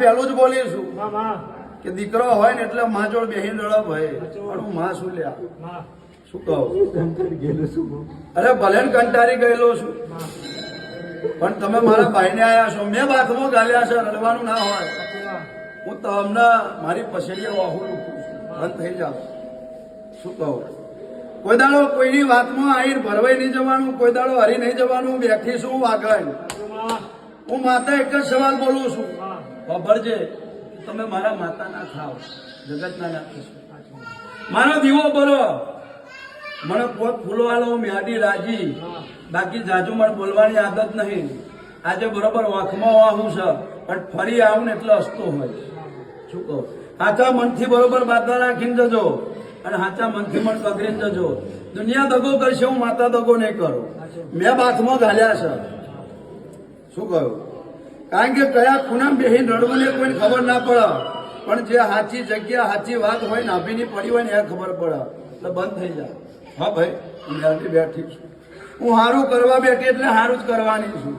પહેલું જ બોલીશું કે દીકરો હોય ને એટલે માં જોડ બેહીને રડપ હોય. પણ હું માં શું લ્યા? શું કહું? અરે ભલે ને કંટારી ગયેલો છું. પણ તમે મારા ભાઈને આયા છો. મેં બાથમાં ગાલ્યા છે રડવાનું ના હોય. હું તમને મારી પસેડીએ વાહુ બંધ થઈ જાવ શું કહું? કોઈ દાડો કોઈની વાતમાં આવીને ભરવાઈ નહીં જવાનું કોઈ દાડો હરી નહીં જવાનું બેઠીશું આગળ. હું માતા એક જ સવાલ બોલું છું. ખબર છે તમે મારા માતાના ખાવ જગતના સાચું મારો દીવો બરો મને પોત ફૂલવાલો મ્યાડી રાજી બાકી જાજુ મને બોલવાની આદત નહીં. આજે બરોબર વાંખમાં વાહું છે પણ ફરી આવું ને એટલે હસતો હોય. શું કહો? હાચા મનથી બરોબર બાધા રાખીને જજો. અને સાચા મનથી મન પકડીને જજો. દુનિયા દગો કરશે હું માતા દગો નહીં કરું. મેં બાથમાં ઘાલ્યા છે. શું કહ્યું? કારણ કે કયા ખૂણા બેહીન રડવું ને કોઈને ખબર ના પડે. પણ જે સાચી જગ્યા સાચી વાત હોય ને આભીની પડી હોય ને એ ખબર પડે. એટલે બંધ થઈ જાય. હા ભાઈ, હું ત્યારથી બેઠી છું. હું સારું કરવા બેઠી એટલે સારું જ કરવાની છું.